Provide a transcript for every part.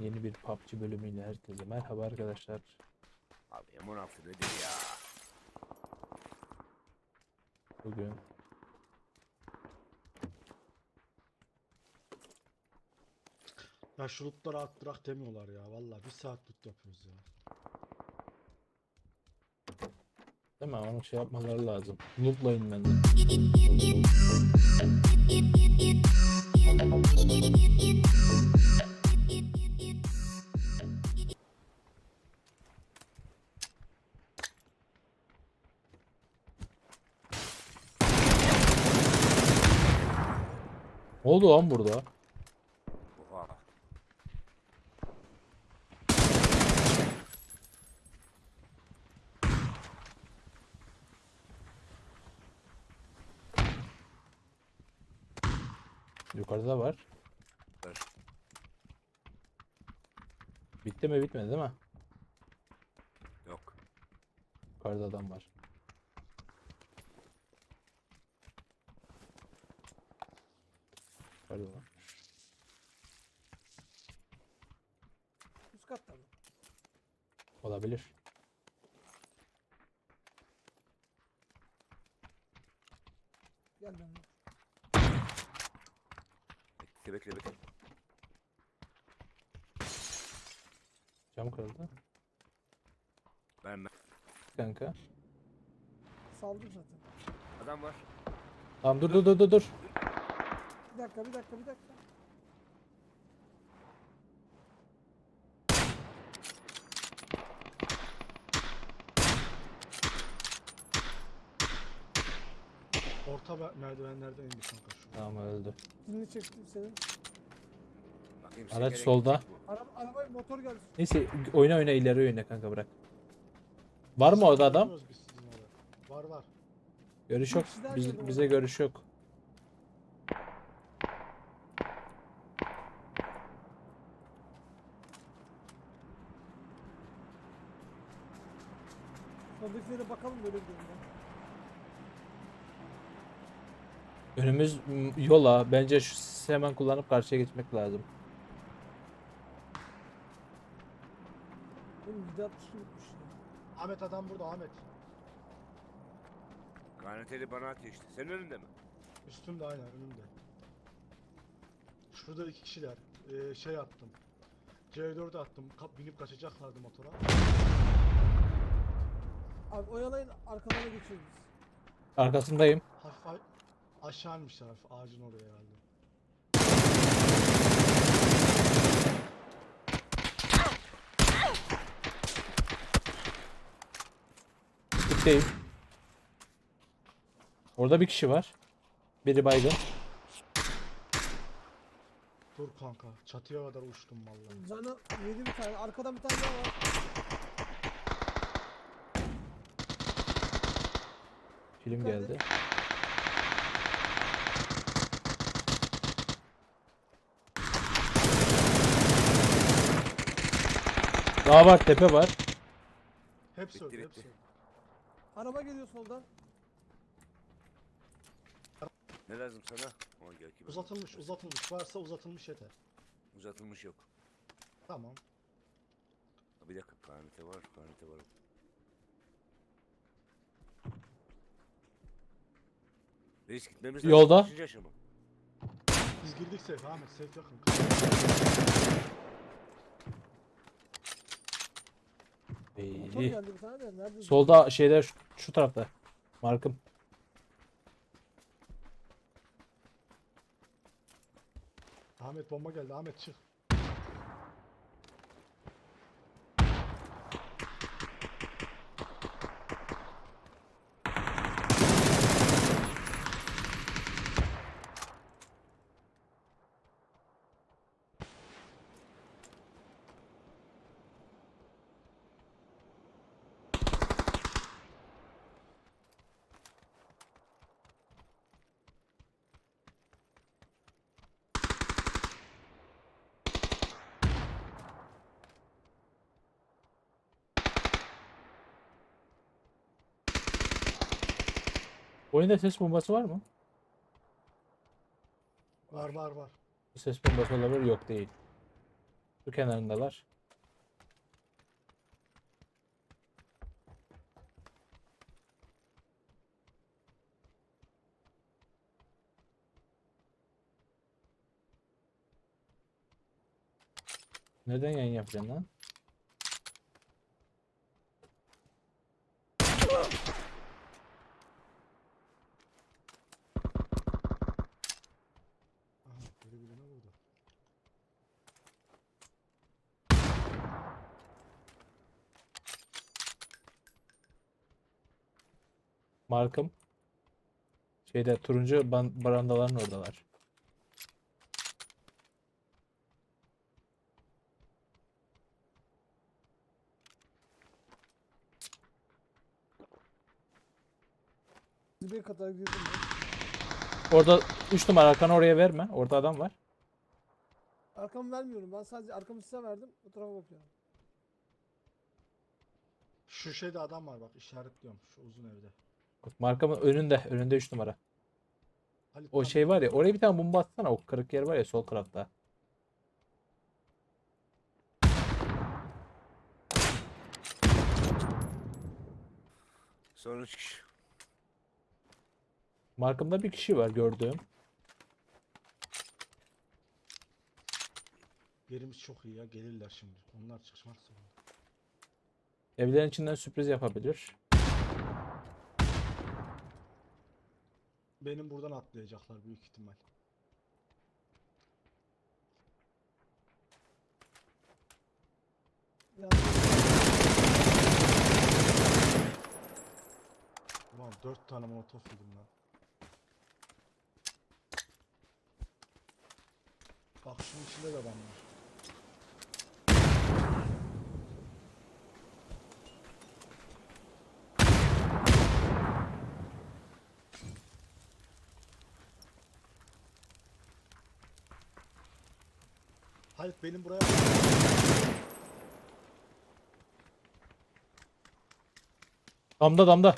Yeni bir PUBG bölümüyle herkese merhaba arkadaşlar. Abi M16 nedir ya? Bugün Ya şu lootları attırak demiyorlar ya. Vallahi bir saat loot yapıyoruz ya. değil mi? Onu şey yapmaları lazım. Lootlayın bence. Ne oldu lan burada? Oha. Yukarıda var. Dur. Bitti mi bitmedi değil mi? Yok. Yukarıda adam var. Yukarıda var. Üst katta mı? Olabilir. Gel benimle. Bekle bekle bekle. Cam kırıldı. Ben ben. Kanka. Saldım zaten. Adam var. Tamam dur dur dur dur dur. Bir dakika bir dakika bir dakika. Orta me- merdivenlerden indi kanka şu. Tamam öldü. Dilini çektim senin. Bakayım Araç solda. Araba, arabaya motor geldi. Neyse oyna oyna ileri oyna kanka bırak. Var mı orada adam? Biz. Var var. Görüş yok. Biz, bize görüş yok. Soldakilere bakalım böyle gidelim ya. Önümüz m, yola. Bence şu sisi hemen kullanıp karşıya geçmek lazım. Benim 760 yutmuş ya. Ahmet adam burada Ahmet. Kaneteli bana işte. Senin önünde mi? Üstümde aynen önümde. Şurada iki kişiler. Ee, şey attım. C4 attım. Kap binip kaçacaklardı motora. Abi oyalayın arkalarına geçiyoruz biz. Arkasındayım. Hafif a- aşağı inmişler hafif ağacın oraya herhalde. Bitteyim. Orada bir kişi var. Biri baygın. Dur kanka. Çatıya kadar uçtum vallahi. Canı yedi bir tane. Arkadan bir tane daha var. Film geldi. Daha var tepe var. Hepsi öldü hepsi. öldü. Araba geliyor soldan. Ne lazım sana? O gel ki. Uzatılmış uzatılmış. Varsa uzatılmış yeter. Uzatılmış yok. Tamam. Bir dakika kanete var. Kanete var. Reis gitmemiz lazım. Yolda. Aşama? Biz girdik safe Ahmet safe yakın. Motor İyi. geldi bir tane de. Nerede? Solda şeyde şu, şu tarafta. Markım. Ahmet bomba geldi Ahmet çık. Oyunda ses bombası var mı? Var var var. Ses bombası olabilir yok değil. Su kenarındalar. Neden yayın yapacaksın lan? Aha biri birine vurdu. Markım. Şeyde turuncu barandaların oradalar. Bir kadar girdim ben. Orada 3 numara arkanı oraya verme. Orada adam var. Arkamı vermiyorum. Ben sadece arkamı size verdim. Bu tarafa bakıyorum. Şu şeyde adam var bak işaretliyorum şu uzun evde. Markamın önünde. Önünde 3 numara. O şey var ya. Oraya bir tane bomba atsana. O kırık yer var ya sol tarafta. Son üç kişi. Markamda bir kişi var gördüğüm. Yerimiz çok iyi ya gelirler şimdi. Onlar çıkmak zorunda. Evlerin içinden sürpriz yapabilir. Benim buradan atlayacaklar büyük ihtimal. Yani Ulan dört tane molotof yedim lan. Bak şunun içinde de adam var. Hayır benim buraya Damda damda.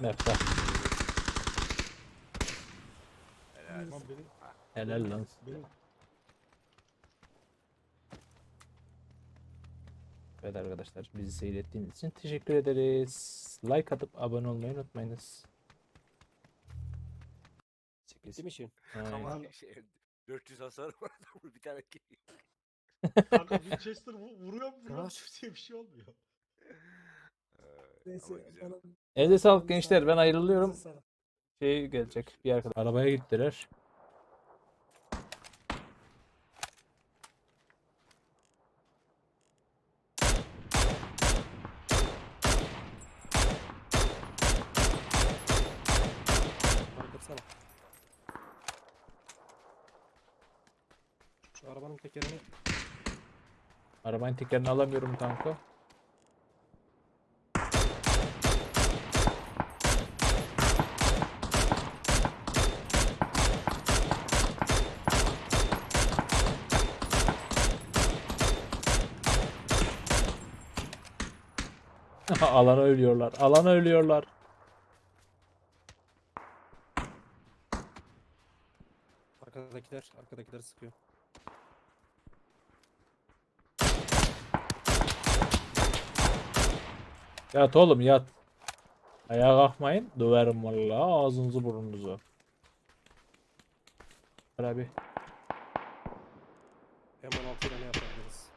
Map'te. Helal. Lan benim, Helal lan. benim Evet arkadaşlar bizi seyrettiğiniz için teşekkür ederiz. Like atıp abone olmayı unutmayınız. İşin? Aynen. Ama şey, 400 hasar var adamın bir tane ki. kanka Winchester vu- vuruyor vuruyor diye bir şey olmuyor. Neyse. bana- Elinize sağlık Sağ- gençler ben ayrılıyorum. Şey gelecek bir arkadaş. Arabaya gittiler. Şu arabanın tekerini Arabanın tekerini alamıyorum kanka. Alana ölüyorlar. Alana ölüyorlar. arkadakiler arkadakiler sıkıyor. Yat oğlum yat. Ayağa kalkmayın. Döverim vallahi ağzınızı burnunuzu. Abi. Hemen altıyla ne yapabiliriz?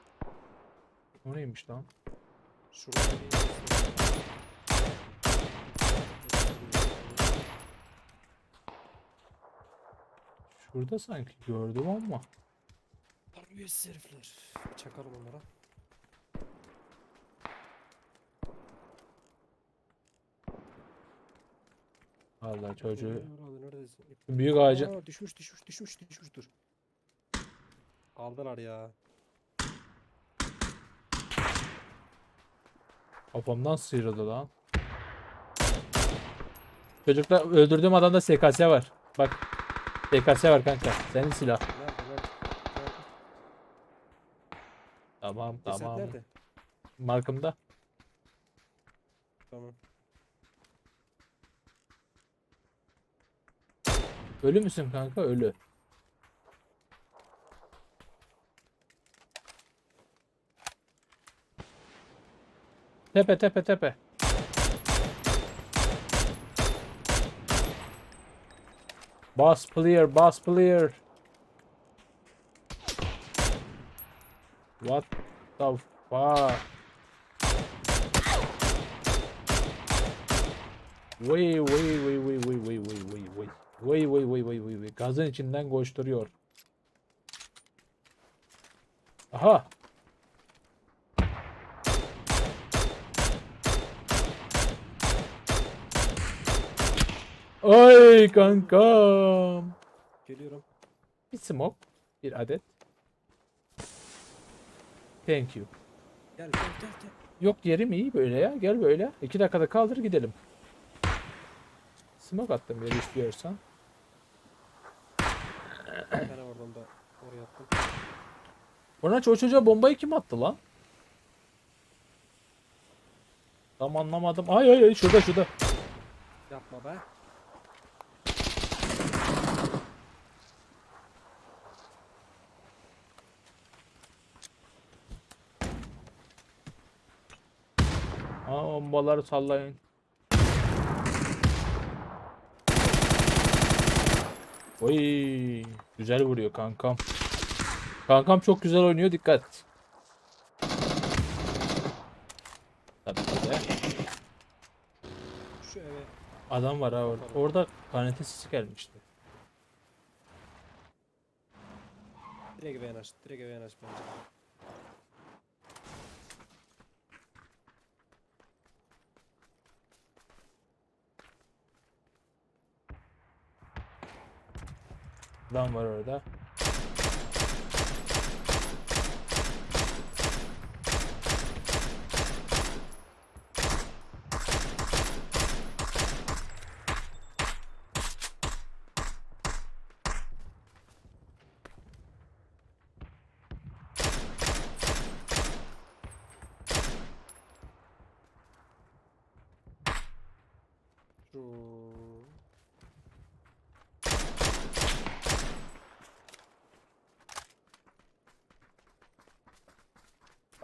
O neymiş lan? Şurada bir Şurada sanki gördüm ama. Terbiyesiz herifler. Çakalım onlara. Vallahi çocuğu neredesin? büyük ağacı Aa, düşmüş düşmüş düşmüş düşmüş dur. Aldılar ya. kafamdan sıyrıldı lan. Çocuklar öldürdüğüm adamda SKS var. Bak. SKS var kanka. Senin silah. Nerede nerede? Nerede? Tamam Ceset tamam. nerede? Markımda. Tamam. Ölü müsün kanka? Ölü. Tepe tepe tepe. Boss player, boss player. What the fuck? Vay vay vay vay vay vay vay vay vay. Vay vay vay vay vay vay. Gazın içinden koşturuyor. Aha. Ay kankam. Geliyorum. Bir smoke. Bir adet. Thank you. Gel gel gel gel. Yok yerim iyi böyle ya. Gel böyle. İki dakikada kaldır gidelim. Smoke attım yeri istiyorsan. Bir tane oradan da oraya attım. Ona o çocuğa bombayı kim attı lan? Tam anlamadım. Ay ay ay şurada şurada. Yapma be. Aa bombaları sallayın. Oy, güzel vuruyor kankam. Kankam çok güzel oynuyor dikkat. Tabii ki de. Şu eve Adam var ha orada. Orada kanete sesi gelmişti. direkt eve yanaş. Direkt eve yanaş bence. Adam var orada.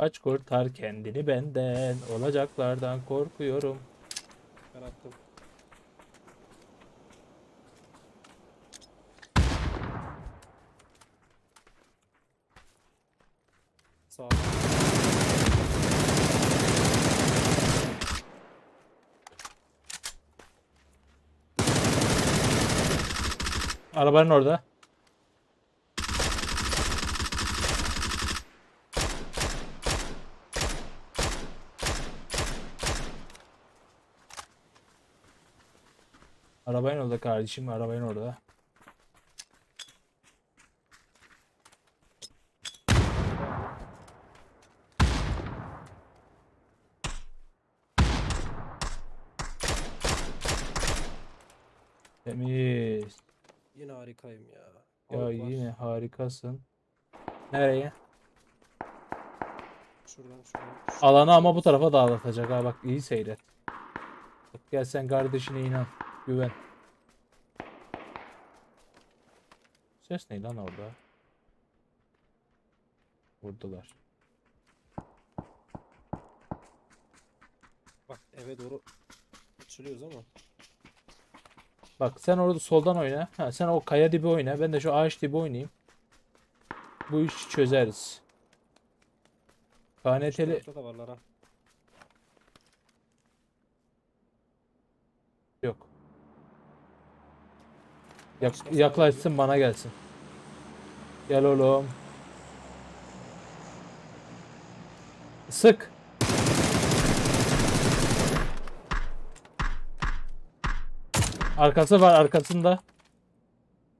Aç kurtar kendini benden. Olacaklardan korkuyorum. ben attım. Sağ ol. Arabanın orada. Arabanın orada kardeşim, arabanın orada. Temiz. Yine harikayım ya. Ya var. yine harikasın. Nereye? Şuradan şuradan. Alanı ama bu tarafa dağıtacak ha bak iyi seyret. Bak gel sen kardeşine inan. Güven. Ses ne lan orada? Vurdular. Bak eve doğru açılıyoruz ama. Bak sen orada soldan oyna. Ha, sen o kaya dibi oyna. Ben de şu ağaç dibi oynayayım. Bu işi çözeriz. KNT'li yok. Yak- yaklaşsın bana gelsin. Gel oğlum. Sık. Arkası var arkasında.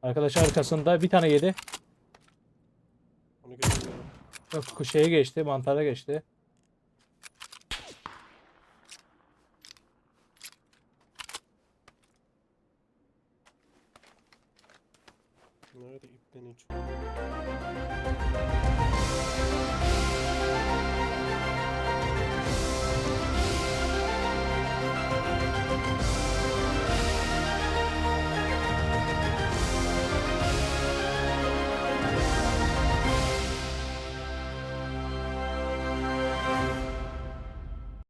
Arkadaş arkasında bir tane yedi. Onu göremiyorum. Yok şeye geçti mantara geçti. Nerede ipten uç.